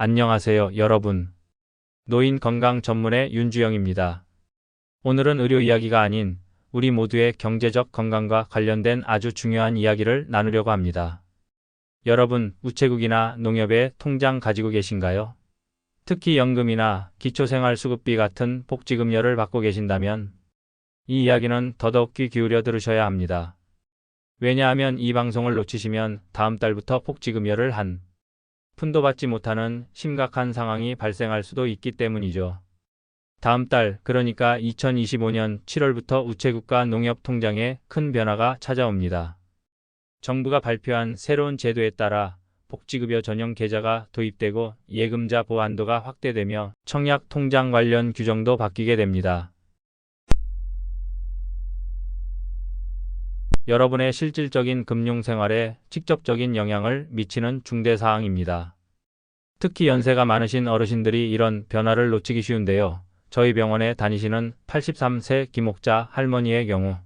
안녕하세요, 여러분. 노인 건강 전문의 윤주영입니다. 오늘은 의료 이야기가 아닌 우리 모두의 경제적 건강과 관련된 아주 중요한 이야기를 나누려고 합니다. 여러분, 우체국이나 농협에 통장 가지고 계신가요? 특히 연금이나 기초생활수급비 같은 복지금여를 받고 계신다면 이 이야기는 더더욱 귀 기울여 들으셔야 합니다. 왜냐하면 이 방송을 놓치시면 다음 달부터 복지금여를 한 푼도 받지 못하는 심각한 상황이 발생할 수도 있기 때문이죠. 다음 달, 그러니까 2025년 7월부터 우체국과 농협 통장에 큰 변화가 찾아옵니다. 정부가 발표한 새로운 제도에 따라 복지급여 전용 계좌가 도입되고 예금자 보안도가 확대되며 청약 통장 관련 규정도 바뀌게 됩니다. 여러분의 실질적인 금융 생활에 직접적인 영향을 미치는 중대 사항입니다. 특히 연세가 많으신 어르신들이 이런 변화를 놓치기 쉬운데요. 저희 병원에 다니시는 83세 김옥자 할머니의 경우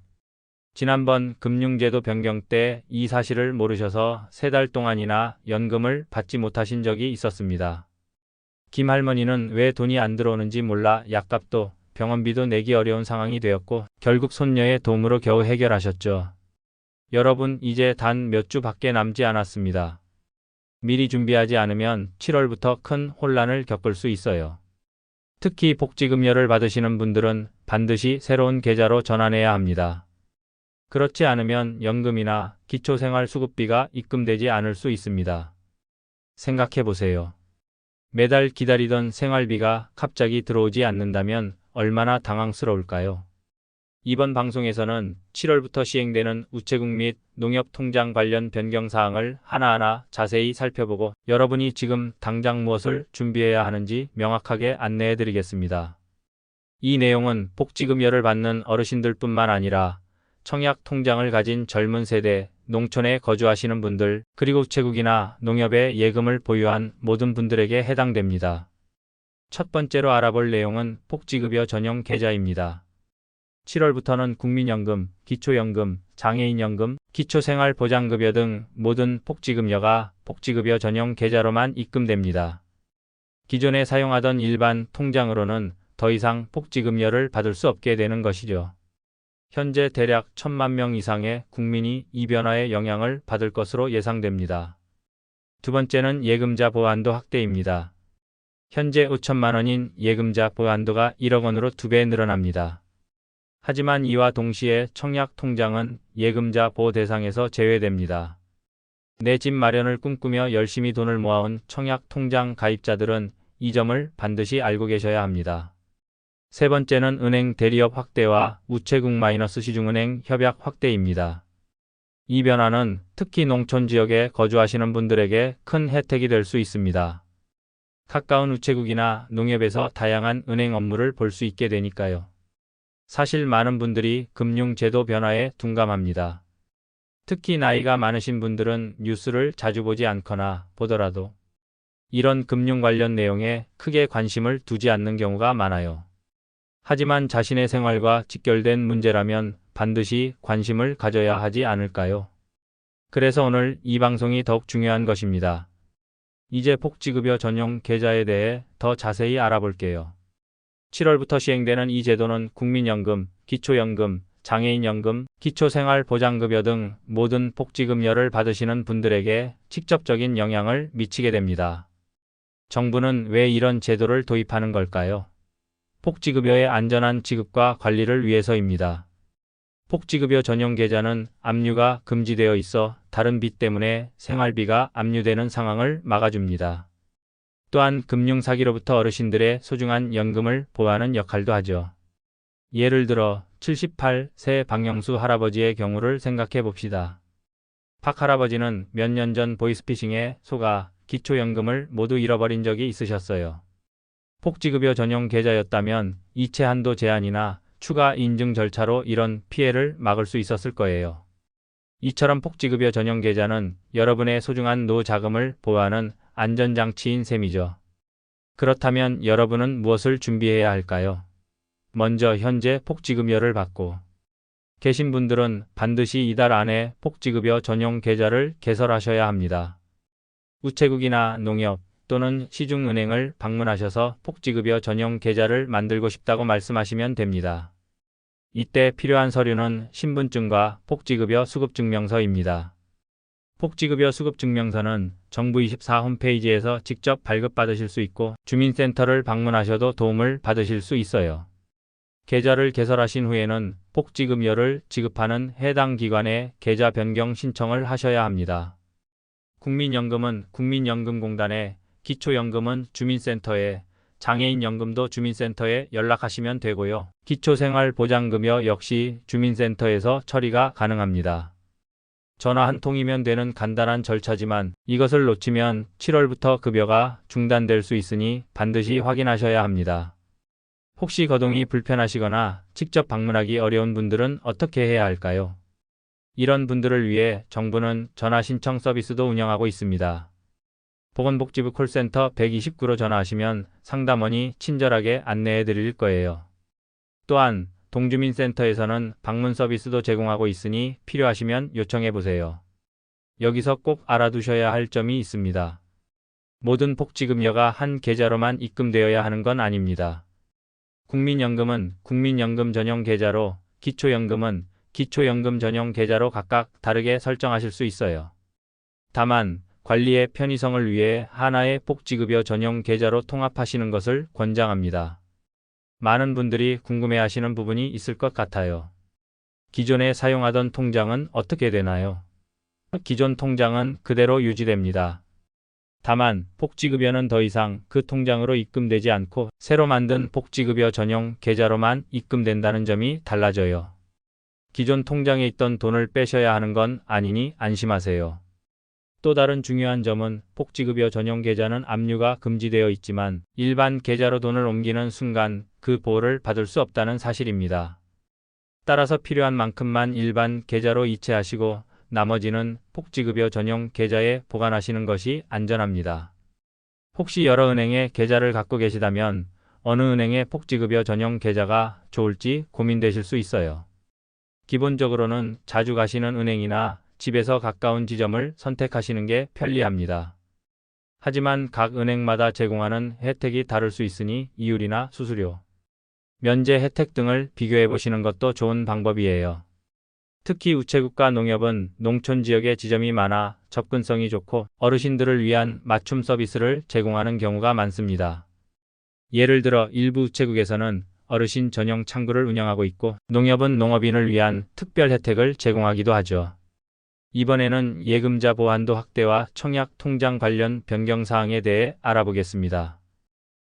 지난번 금융제도 변경 때 이 사실을 모르셔서 세 달 동안이나 연금을 받지 못하신 적이 있었습니다. 김 할머니는 왜 돈이 안 들어오는지 몰라 약값도 병원비도 내기 어려운 상황이 되었고 결국 손녀의 도움으로 겨우 해결하셨죠. 여러분 이제 단 몇 주 밖에 남지 않았습니다. 미리 준비하지 않으면 7월부터 큰 혼란을 겪을 수 있어요. 특히 복지금여를 받으시는 분들은 반드시 새로운 계좌로 전환해야 합니다. 그렇지 않으면 연금이나 기초생활수급비가 입금되지 않을 수 있습니다. 생각해 보세요. 매달 기다리던 생활비가 갑자기 들어오지 않는다면 얼마나 당황스러울까요? 이번 방송에서는 7월부터 시행되는 우체국 및 농협 통장 관련 변경 사항을 하나하나 자세히 살펴보고 여러분이 지금 당장 무엇을 준비해야 하는지 명확하게 안내해 드리겠습니다. 이 내용은 복지금여를 받는 어르신들 뿐만 아니라 청약 통장을 가진 젊은 세대, 농촌에 거주하시는 분들, 그리고 우체국이나 농협에 예금을 보유한 모든 분들에게 해당됩니다. 첫 번째로 알아볼 내용은 복지급여 전용 계좌입니다. 7월부터는 국민연금, 기초연금, 장애인연금, 기초생활보장급여 등 모든 복지급여가 복지급여 전용 계좌로만 입금됩니다. 기존에 사용하던 일반 통장으로는 더 이상 복지급여를 받을 수 없게 되는 것이죠. 현재 대략 천만 명 이상의 국민이 이 변화의 영향을 받을 것으로 예상됩니다. 두 번째는 예금자 보안도 확대입니다. 현재 5천만 원인 예금자 보안도가 1억 원으로 두 배 늘어납니다. 하지만 이와 동시에 청약 통장은 예금자 보호 대상에서 제외됩니다. 내 집 마련을 꿈꾸며 열심히 돈을 모아온 청약 통장 가입자들은 이 점을 반드시 알고 계셔야 합니다. 세 번째는 은행 대리업 확대와 우체국 마이너스 시중은행 협약 확대입니다. 이 변화는 특히 농촌 지역에 거주하시는 분들에게 큰 혜택이 될 수 있습니다. 가까운 우체국이나 농협에서 다양한 은행 업무를 볼 수 있게 되니까요. 사실 많은 분들이 금융제도 변화에 둔감합니다. 특히 나이가 많으신 분들은 뉴스를 자주 보지 않거나 보더라도 이런 금융 관련 내용에 크게 관심을 두지 않는 경우가 많아요. 하지만 자신의 생활과 직결된 문제라면 반드시 관심을 가져야 하지 않을까요? 그래서 오늘 이 방송이 더욱 중요한 것입니다. 이제 복지급여 전용 계좌에 대해 더 자세히 알아볼게요. 7월부터 시행되는 이 제도는 국민연금, 기초연금, 장애인연금, 기초생활보장급여 등 모든 복지급여를 받으시는 분들에게 직접적인 영향을 미치게 됩니다. 정부는 왜 이런 제도를 도입하는 걸까요? 복지급여의 안전한 지급과 관리를 위해서입니다. 복지급여 전용 계좌는 압류가 금지되어 있어 다른 빚 때문에 생활비가 압류되는 상황을 막아줍니다. 또한 금융 사기로부터 어르신들의 소중한 연금을 보호하는 역할도 하죠. 예를 들어 78세 박영수 할아버지의 경우를 생각해 봅시다. 박 할아버지는 몇 년 전 보이스피싱에 속아 기초연금을 모두 잃어버린 적이 있으셨어요. 복지급여 전용 계좌였다면 이체 한도 제한이나 추가 인증 절차로 이런 피해를 막을 수 있었을 거예요. 이처럼 복지급여 전용 계좌는 여러분의 소중한 노 자금을 보호하는 안전장치인 셈이죠. 그렇다면 여러분은 무엇을 준비해야 할까요? 먼저 현재 복지급여를 받고 계신 분들은 반드시 이달 안에 복지급여 전용 계좌를 개설하셔야 합니다. 우체국이나 농협 또는 시중은행을 방문하셔서 복지급여 전용 계좌를 만들고 싶다고 말씀하시면 됩니다. 이때 필요한 서류는 신분증과 복지급여 수급증명서입니다. 복지급여 수급 증명서는 정부 24 홈페이지에서 직접 발급받으실 수 있고 주민센터를 방문하셔도 도움을 받으실 수 있어요. 계좌를 개설하신 후에는 복지급여를 지급하는 해당 기관에 계좌 변경 신청을 하셔야 합니다. 국민연금은 국민연금공단에, 기초연금은 주민센터에, 장애인연금도 주민센터에 연락하시면 되고요. 기초생활보장급여 역시 주민센터에서 처리가 가능합니다. 전화 한 통이면 되는 간단한 절차지만 이것을 놓치면 7월부터 급여가 중단될 수 있으니 반드시 확인하셔야 합니다. 혹시 거동이 불편하시거나 직접 방문하기 어려운 분들은 어떻게 해야 할까요? 이런 분들을 위해 정부는 전화 신청 서비스도 운영하고 있습니다. 보건복지부 콜센터 129로 전화하시면 상담원이 친절하게 안내해 드릴 거예요. 또한 동주민센터에서는 방문 서비스도 제공하고 있으니 필요하시면 요청해 보세요. 여기서 꼭 알아두셔야 할 점이 있습니다. 모든 복지급여가 한 계좌로만 입금되어야 하는 건 아닙니다. 국민연금은 국민연금 전용 계좌로, 기초연금은 기초연금 전용 계좌로 각각 다르게 설정하실 수 있어요. 다만 관리의 편의성을 위해 하나의 복지급여 전용 계좌로 통합하시는 것을 권장합니다. 많은 분들이 궁금해하시는 부분이 있을 것 같아요. 기존에 사용하던 통장은 어떻게 되나요? 기존 통장은 그대로 유지됩니다. 다만 복지급여는 더 이상 그 통장으로 입금되지 않고 새로 만든 복지급여 전용 계좌로만 입금된다는 점이 달라져요. 기존 통장에 있던 돈을 빼셔야 하는 건 아니니 안심하세요. 또 다른 중요한 점은 복지급여 전용 계좌는 압류가 금지되어 있지만 일반 계좌로 돈을 옮기는 순간 그 보호를 받을 수 없다는 사실입니다. 따라서 필요한 만큼만 일반 계좌로 이체하시고 나머지는 복지급여 전용 계좌에 보관하시는 것이 안전합니다. 혹시 여러 은행에 계좌를 갖고 계시다면 어느 은행의 복지급여 전용 계좌가 좋을지 고민되실 수 있어요. 기본적으로는 자주 가시는 은행이나 집에서 가까운 지점을 선택하시는 게 편리합니다. 하지만 각 은행마다 제공하는 혜택이 다를 수 있으니 이율이나 수수료, 면제 혜택 등을 비교해 보시는 것도 좋은 방법이에요. 특히 우체국과 농협은 농촌 지역에 지점이 많아 접근성이 좋고 어르신들을 위한 맞춤 서비스를 제공하는 경우가 많습니다. 예를 들어 일부 우체국에서는 어르신 전용 창구를 운영하고 있고 농협은 농업인을 위한 특별 혜택을 제공하기도 하죠. 이번에는 예금자 보안도 확대와 청약 통장 관련 변경 사항에 대해 알아보겠습니다.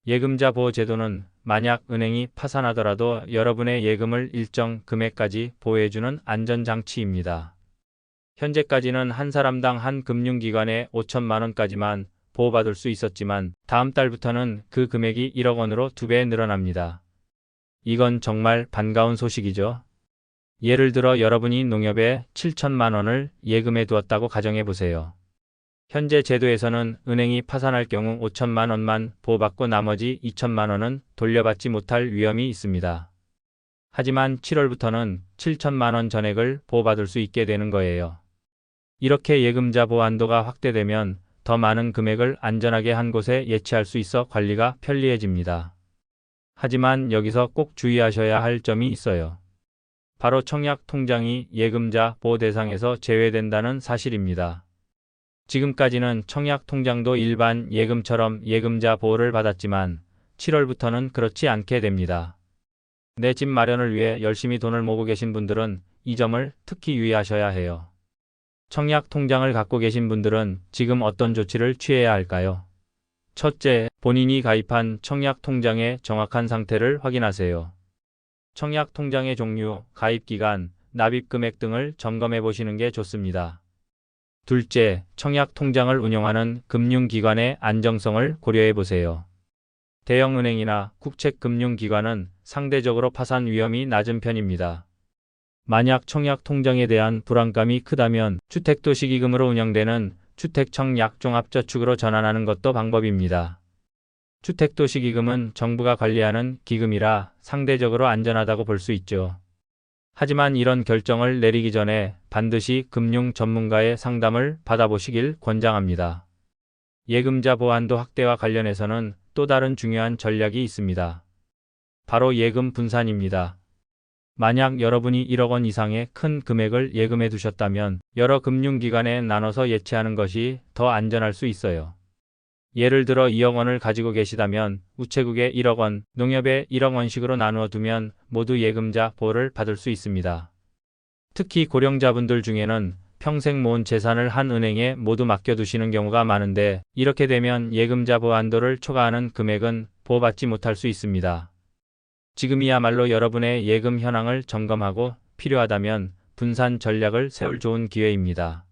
예금자 보호 제도는 만약 은행이 파산하더라도 여러분의 예금을 일정 금액까지 보호해주는 안전장치입니다. 현재까지는 한 사람당 한 금융기관에 5천만 원까지만 보호받을 수 있었지만 다음 달부터는 그 금액이 1억 원으로 두배 늘어납니다. 이건 정말 반가운 소식이죠. 예를 들어 여러분이 농협에 7천만 원을 예금해 두었다고 가정해 보세요. 현재 제도에서는 은행이 파산할 경우 5천만 원만 보호받고 나머지 2천만 원은 돌려받지 못할 위험이 있습니다. 하지만 7월부터는 7천만 원 전액을 보호받을 수 있게 되는 거예요. 이렇게 예금자 보안도가 확대되면 더 많은 금액을 안전하게 한 곳에 예치할 수 있어 관리가 편리해집니다. 하지만 여기서 꼭 주의하셔야 할 점이 있어요. 바로 청약 통장이 예금자 보호 대상에서 제외된다는 사실입니다. 지금까지는 청약 통장도 일반 예금처럼 예금자 보호를 받았지만 7월부터는 그렇지 않게 됩니다. 내 집 마련을 위해 열심히 돈을 모으고 계신 분들은 이 점을 특히 유의하셔야 해요. 청약 통장을 갖고 계신 분들은 지금 어떤 조치를 취해야 할까요? 첫째, 본인이 가입한 청약 통장의 정확한 상태를 확인하세요. 청약 통장의 종류, 가입 기간, 납입 금액 등을 점검해 보시는 게 좋습니다. 둘째, 청약 통장을 운영하는 금융기관의 안정성을 고려해 보세요. 대형은행이나 국책금융기관은 상대적으로 파산 위험이 낮은 편입니다. 만약 청약 통장에 대한 불안감이 크다면 주택도시기금으로 운영되는 주택청 약종합저축으로 전환하는 것도 방법입니다. 주택도시기금은 정부가 관리하는 기금이라 상대적으로 안전하다고 볼 수 있죠. 하지만 이런 결정을 내리기 전에 반드시 금융 전문가의 상담을 받아보시길 권장합니다. 예금자 보안도 확대와 관련해서는 또 다른 중요한 전략이 있습니다. 바로 예금 분산입니다. 만약 여러분이 1억 원 이상의 큰 금액을 예금해 두셨다면 여러 금융기관에 나눠서 예치하는 것이 더 안전할 수 있어요. 예를 들어 2억 원을 가지고 계시다면 우체국에 1억 원, 농협에 1억 원씩으로 나누어 두면 모두 예금자 보호를 받을 수 있습니다. 특히 고령자분들 중에는 평생 모은 재산을 한 은행에 모두 맡겨두시는 경우가 많은데 이렇게 되면 예금자 보안도를 초과하는 금액은 보호받지 못할 수 있습니다. 지금이야말로 여러분의 예금 현황을 점검하고 필요하다면 분산 전략을 세울 좋은 기회입니다.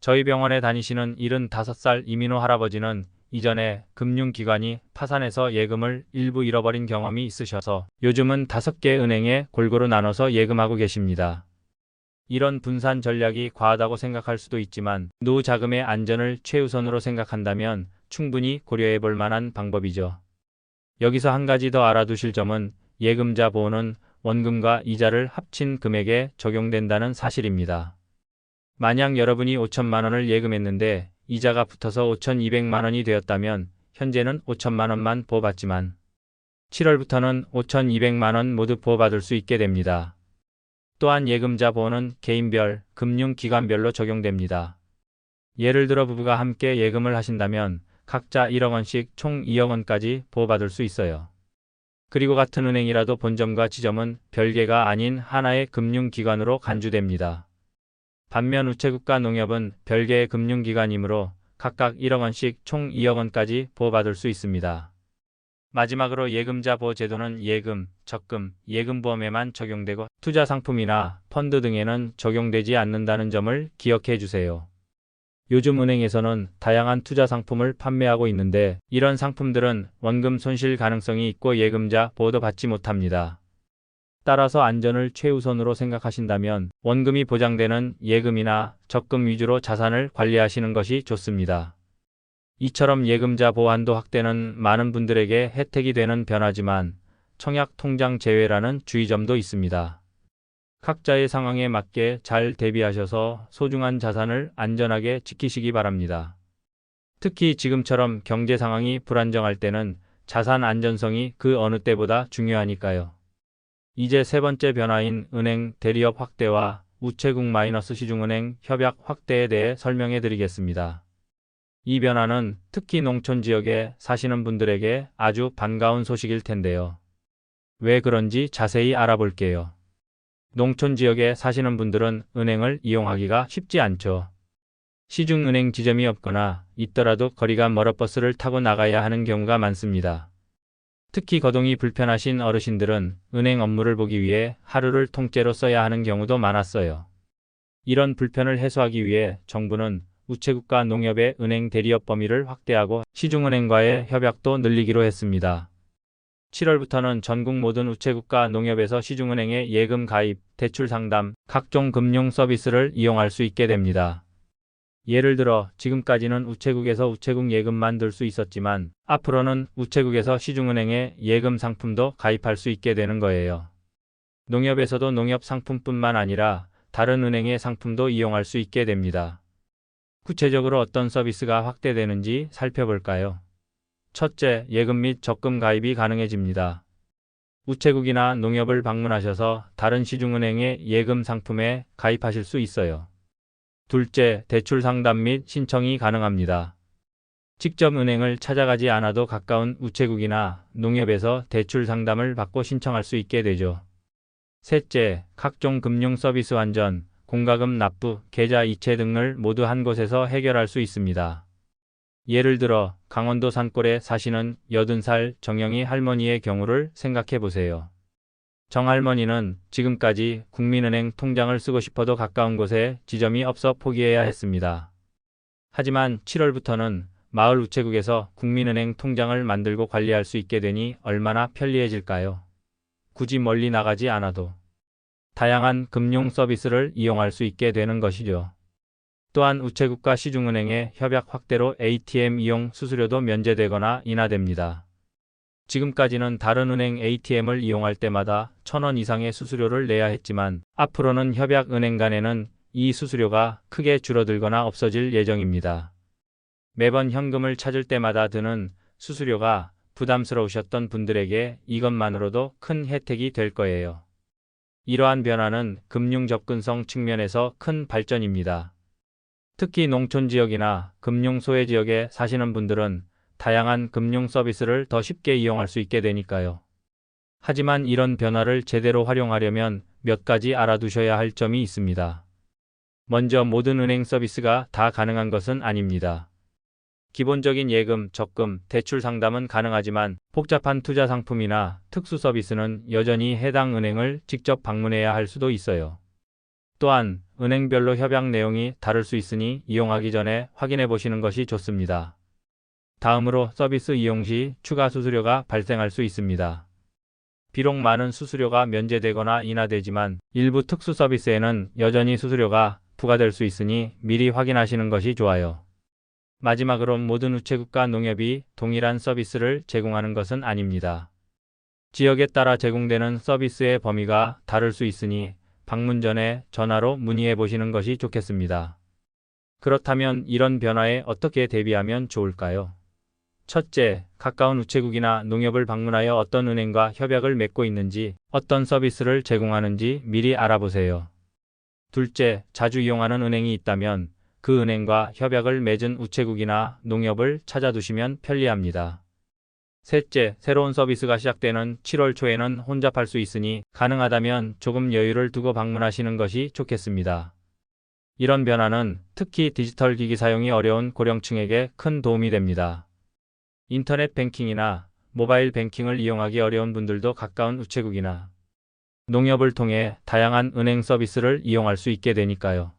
저희 병원에 다니시는 75살 이민호 할아버지는 이전에 금융기관이 파산해서 예금을 일부 잃어버린 경험이 있으셔서 요즘은 5개 은행에 골고루 나눠서 예금하고 계십니다. 이런 분산 전략이 과하다고 생각할 수도 있지만 노후 자금의 안전을 최우선으로 생각한다면 충분히 고려해 볼 만한 방법이죠. 여기서 한 가지 더 알아두실 점은 예금자 보호는 원금과 이자를 합친 금액에 적용된다는 사실입니다. 만약 여러분이 5천만 원을 예금했는데 이자가 붙어서 5,200만 원이 되었다면 현재는 5천만 원만 보호받지만 7월부터는 5,200만 원 모두 보호받을 수 있게 됩니다. 또한 예금자 보호는 개인별, 금융기관별로 적용됩니다. 예를 들어 부부가 함께 예금을 하신다면 각자 1억 원씩 총 2억 원까지 보호받을 수 있어요. 그리고 같은 은행이라도 본점과 지점은 별개가 아닌 하나의 금융기관으로 간주됩니다. 반면 우체국과 농협은 별개의 금융기관이므로 각각 1억 원씩 총 2억 원까지 보호받을 수 있습니다. 마지막으로 예금자 보호 제도는 예금, 적금, 예금보험에만 적용되고 투자 상품이나 펀드 등에는 적용되지 않는다는 점을 기억해 주세요. 요즘 은행에서는 다양한 투자 상품을 판매하고 있는데 이런 상품들은 원금 손실 가능성이 있고 예금자 보호도 받지 못합니다. 따라서 안전을 최우선으로 생각하신다면 원금이 보장되는 예금이나 적금 위주로 자산을 관리하시는 것이 좋습니다. 이처럼 예금자 보안도 확대는 많은 분들에게 혜택이 되는 변화지만 청약 통장 제외라는 주의점도 있습니다. 각자의 상황에 맞게 잘 대비하셔서 소중한 자산을 안전하게 지키시기 바랍니다. 특히 지금처럼 경제 상황이 불안정할 때는 자산 안전성이 그 어느 때보다 중요하니까요. 이제 세 번째 변화인 은행 대리업 확대와 우체국 마이너스 시중은행 협약 확대에 대해 설명해 드리겠습니다. 이 변화는 특히 농촌 지역에 사시는 분들에게 아주 반가운 소식일 텐데요. 왜 그런지 자세히 알아볼게요. 농촌 지역에 사시는 분들은 은행을 이용하기가 쉽지 않죠. 시중은행 지점이 없거나 있더라도 거리가 멀어 버스를 타고 나가야 하는 경우가 많습니다. 특히 거동이 불편하신 어르신들은 은행 업무를 보기 위해 하루를 통째로 써야 하는 경우도 많았어요. 이런 불편을 해소하기 위해 정부는 우체국과 농협의 은행 대리업 범위를 확대하고 시중은행과의 협약도 늘리기로 했습니다. 7월부터는 전국 모든 우체국과 농협에서 시중은행의 예금 가입, 대출 상담, 각종 금융 서비스를 이용할 수 있게 됩니다. 예를 들어 지금까지는 우체국에서 우체국 예금만 들 수 있었지만 앞으로는 우체국에서 시중은행의 예금 상품도 가입할 수 있게 되는 거예요. 농협에서도 농협 상품뿐만 아니라 다른 은행의 상품도 이용할 수 있게 됩니다. 구체적으로 어떤 서비스가 확대되는지 살펴볼까요? 첫째, 예금 및 적금 가입이 가능해집니다. 우체국이나 농협을 방문하셔서 다른 시중은행의 예금 상품에 가입하실 수 있어요. 둘째, 대출 상담 및 신청이 가능합니다. 직접 은행을 찾아가지 않아도 가까운 우체국이나 농협에서 대출 상담을 받고 신청할 수 있게 되죠. 셋째, 각종 금융 서비스 완전, 공과금 납부, 계좌 이체 등을 모두 한 곳에서 해결할 수 있습니다. 예를 들어 강원도 산골에 사시는 80살 정영희 할머니의 경우를 생각해 보세요. 정 할머니는 지금까지 국민은행 통장을 쓰고 싶어도 가까운 곳에 지점이 없어 포기해야 했습니다. 하지만 7월부터는 마을 우체국에서 국민은행 통장을 만들고 관리할 수 있게 되니 얼마나 편리해질까요? 굳이 멀리 나가지 않아도 다양한 금융 서비스를 이용할 수 있게 되는 것이죠. 또한 우체국과 시중은행의 협약 확대로 ATM 이용 수수료도 면제되거나 인하됩니다. 지금까지는 다른 은행 ATM을 이용할 때마다 1000원 이상의 수수료를 내야 했지만 앞으로는 협약 은행 간에는 이 수수료가 크게 줄어들거나 없어질 예정입니다. 매번 현금을 찾을 때마다 드는 수수료가 부담스러우셨던 분들에게 이것만으로도 큰 혜택이 될 거예요. 이러한 변화는 금융 접근성 측면에서 큰 발전입니다. 특히 농촌 지역이나 금융 소외 지역에 사시는 분들은 다양한 금융 서비스를 더 쉽게 이용할 수 있게 되니까요. 하지만 이런 변화를 제대로 활용하려면 몇 가지 알아두셔야 할 점이 있습니다. 먼저 모든 은행 서비스가 다 가능한 것은 아닙니다. 기본적인 예금, 적금, 대출 상담은 가능하지만 복잡한 투자 상품이나 특수 서비스는 여전히 해당 은행을 직접 방문해야 할 수도 있어요. 또한 은행별로 협약 내용이 다를 수 있으니 이용하기 전에 확인해 보시는 것이 좋습니다. 다음으로 서비스 이용 시 추가 수수료가 발생할 수 있습니다. 비록 많은 수수료가 면제되거나 인하되지만 일부 특수 서비스에는 여전히 수수료가 부과될 수 있으니 미리 확인하시는 것이 좋아요. 마지막으로 모든 우체국과 농협이 동일한 서비스를 제공하는 것은 아닙니다. 지역에 따라 제공되는 서비스의 범위가 다를 수 있으니 방문 전에 전화로 문의해 보시는 것이 좋겠습니다. 그렇다면 이런 변화에 어떻게 대비하면 좋을까요? 첫째, 가까운 우체국이나 농협을 방문하여 어떤 은행과 협약을 맺고 있는지, 어떤 서비스를 제공하는지 미리 알아보세요. 둘째, 자주 이용하는 은행이 있다면 그 은행과 협약을 맺은 우체국이나 농협을 찾아두시면 편리합니다. 셋째, 새로운 서비스가 시작되는 7월 초에는 혼잡할 수 있으니 가능하다면 조금 여유를 두고 방문하시는 것이 좋겠습니다. 이런 변화는 특히 디지털 기기 사용이 어려운 고령층에게 큰 도움이 됩니다. 인터넷 뱅킹이나 모바일 뱅킹을 이용하기 어려운 분들도 가까운 우체국이나 농협을 통해 다양한 은행 서비스를 이용할 수 있게 되니까요.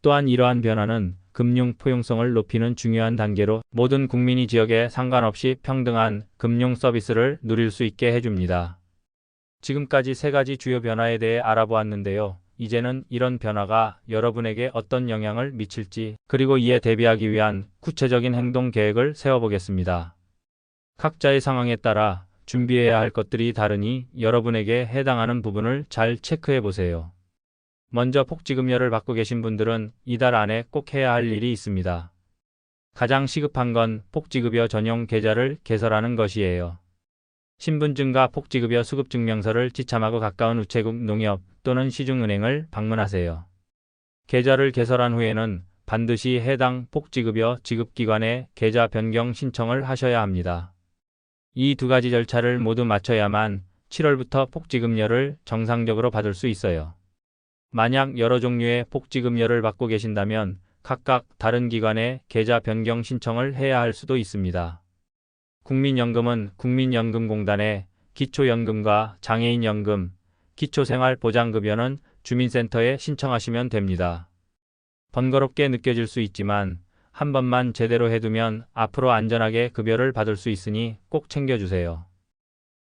또한 이러한 변화는 금융 포용성을 높이는 중요한 단계로 모든 국민이 지역에 상관없이 평등한 금융 서비스를 누릴 수 있게 해줍니다. 지금까지 세 가지 주요 변화에 대해 알아보았는데요. 이제는 이런 변화가 여러분에게 어떤 영향을 미칠지 그리고 이에 대비하기 위한 구체적인 행동 계획을 세워보겠습니다. 각자의 상황에 따라 준비해야 할 것들이 다르니 여러분에게 해당하는 부분을 잘 체크해 보세요. 먼저 복지급여를 받고 계신 분들은 이달 안에 꼭 해야 할 일이 있습니다. 가장 시급한 건 복지급여 전용 계좌를 개설하는 것이에요. 신분증과 복지급여 수급증명서를 지참하고 가까운 우체국 농협 또는 시중은행을 방문하세요. 계좌를 개설한 후에는 반드시 해당 복지급여 지급기관에 계좌 변경 신청을 하셔야 합니다. 이 두 가지 절차를 모두 마쳐야만 7월부터 복지급여를 정상적으로 받을 수 있어요. 만약 여러 종류의 복지급여를 받고 계신다면 각각 다른 기관에 계좌 변경 신청을 해야 할 수도 있습니다. 국민연금은 국민연금공단에 기초연금과 장애인연금, 기초생활보장급여는 주민센터에 신청하시면 됩니다. 번거롭게 느껴질 수 있지만 한 번만 제대로 해두면 앞으로 안전하게 급여를 받을 수 있으니 꼭 챙겨주세요.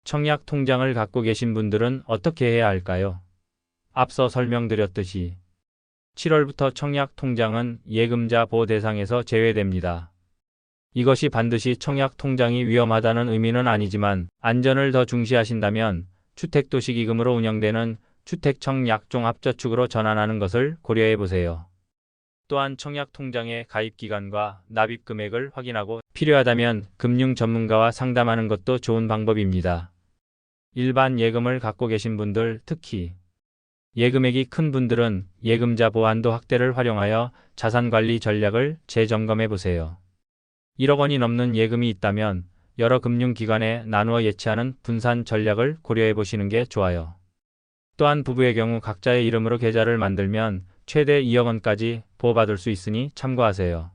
청약 통장을 갖고 계신 분들은 어떻게 해야 할까요? 앞서 설명드렸듯이 7월부터 청약 통장은 예금자 보호 대상에서 제외됩니다. 이것이 반드시 청약 통장이 위험하다는 의미는 아니지만 안전을 더 중시하신다면 주택도시기금으로 운영되는 주택청약종합저축으로 전환하는 것을 고려해 보세요. 또한 청약 통장의 가입 기간과 납입 금액을 확인하고 필요하다면 금융 전문가와 상담하는 것도 좋은 방법입니다. 일반 예금을 갖고 계신 분들 특히 예금액이 큰 분들은 예금자 보안도 확대를 활용하여 자산관리 전략을 재점검해 보세요. 1억 원이 넘는 예금이 있다면 여러 금융기관에 나누어 예치하는 분산 전략을 고려해 보시는 게 좋아요. 또한 부부의 경우 각자의 이름으로 계좌를 만들면 최대 2억 원까지 보호받을 수 있으니 참고하세요.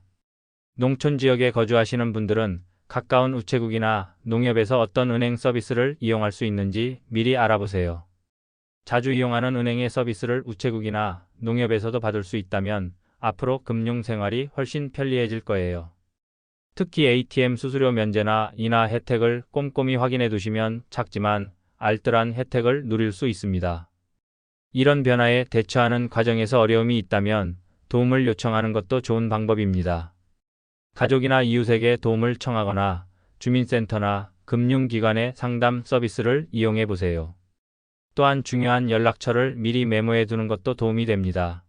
농촌 지역에 거주하시는 분들은 가까운 우체국이나 농협에서 어떤 은행 서비스를 이용할 수 있는지 미리 알아보세요. 자주 이용하는 은행의 서비스를 우체국이나 농협에서도 받을 수 있다면 앞으로 금융 생활이 훨씬 편리해질 거예요. 특히 ATM 수수료 면제나 인하 혜택을 꼼꼼히 확인해 두시면 작지만 알뜰한 혜택을 누릴 수 있습니다. 이런 변화에 대처하는 과정에서 어려움이 있다면 도움을 요청하는 것도 좋은 방법입니다. 가족이나 이웃에게 도움을 청하거나 주민센터나 금융기관의 상담 서비스를 이용해 보세요. 또한 중요한 연락처를 미리 메모해 두는 것도 도움이 됩니다.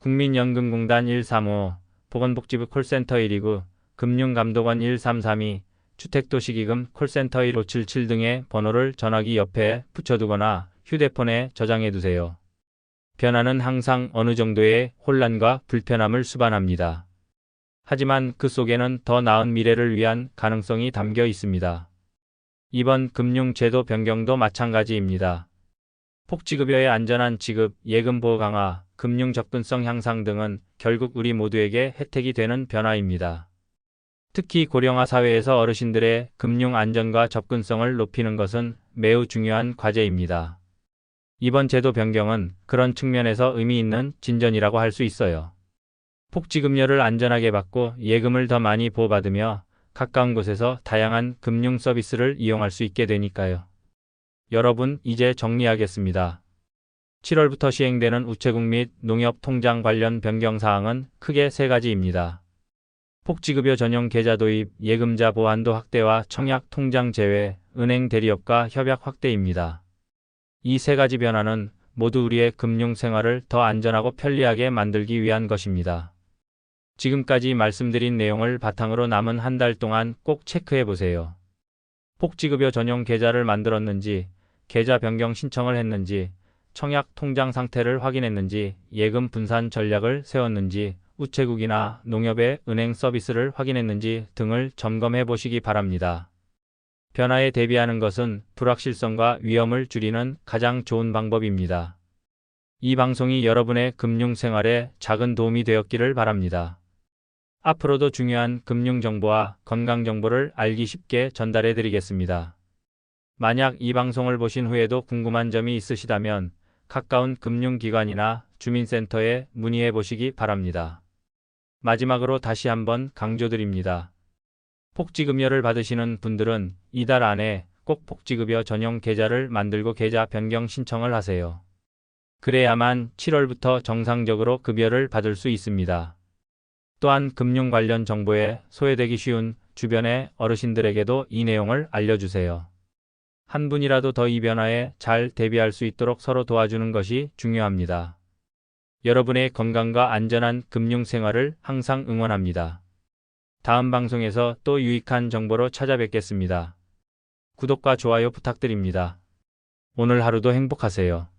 국민연금공단 135, 보건복지부 콜센터 129, 금융감독원 1332, 주택도시기금 콜센터 1577 등의 번호를 전화기 옆에 붙여두거나 휴대폰에 저장해 두세요. 변화는 항상 어느 정도의 혼란과 불편함을 수반합니다. 하지만 그 속에는 더 나은 미래를 위한 가능성이 담겨 있습니다. 이번 금융제도 변경도 마찬가지입니다. 폭지급여의 안전한 지급, 예금 보호 강화, 금융 접근성 향상 등은 결국 우리 모두에게 혜택이 되는 변화입니다. 특히 고령화 사회에서 어르신들의 금융 안전과 접근성을 높이는 것은 매우 중요한 과제입니다. 이번 제도 변경은 그런 측면에서 의미 있는 진전이라고 할 수 있어요. 폭지급여를 안전하게 받고 예금을 더 많이 보호받으며 가까운 곳에서 다양한 금융 서비스를 이용할 수 있게 되니까요. 여러분, 이제 정리하겠습니다. 7월부터 시행되는 우체국 및 농협 통장 관련 변경 사항은 크게 세 가지입니다. 폭지급여 전용 계좌 도입, 예금자 보안도 확대와 청약 통장 제외, 은행 대리업과 협약 확대입니다. 이 세 가지 변화는 모두 우리의 금융 생활을 더 안전하고 편리하게 만들기 위한 것입니다. 지금까지 말씀드린 내용을 바탕으로 남은 한 달 동안 꼭 체크해 보세요. 폭지급여 전용 계좌를 만들었는지, 계좌 변경 신청을 했는지, 청약 통장 상태를 확인했는지, 예금 분산 전략을 세웠는지, 우체국이나 농협의 은행 서비스를 확인했는지 등을 점검해 보시기 바랍니다. 변화에 대비하는 것은 불확실성과 위험을 줄이는 가장 좋은 방법입니다. 이 방송이 여러분의 금융 생활에 작은 도움이 되었기를 바랍니다. 앞으로도 중요한 금융 정보와 건강 정보를 알기 쉽게 전달해 드리겠습니다. 만약 이 방송을 보신 후에도 궁금한 점이 있으시다면 가까운 금융기관이나 주민센터에 문의해 보시기 바랍니다. 마지막으로 다시 한번 강조드립니다. 폭지급여를 받으시는 분들은 이달 안에 꼭 폭지급여 전용 계좌를 만들고 계좌 변경 신청을 하세요. 그래야만 7월부터 정상적으로 급여를 받을 수 있습니다. 또한 금융 관련 정보에 소외되기 쉬운 주변의 어르신들에게도 이 내용을 알려주세요. 한 분이라도 더 이 변화에 잘 대비할 수 있도록 서로 도와주는 것이 중요합니다. 여러분의 건강과 안전한 금융 생활을 항상 응원합니다. 다음 방송에서 또 유익한 정보로 찾아뵙겠습니다. 구독과 좋아요 부탁드립니다. 오늘 하루도 행복하세요.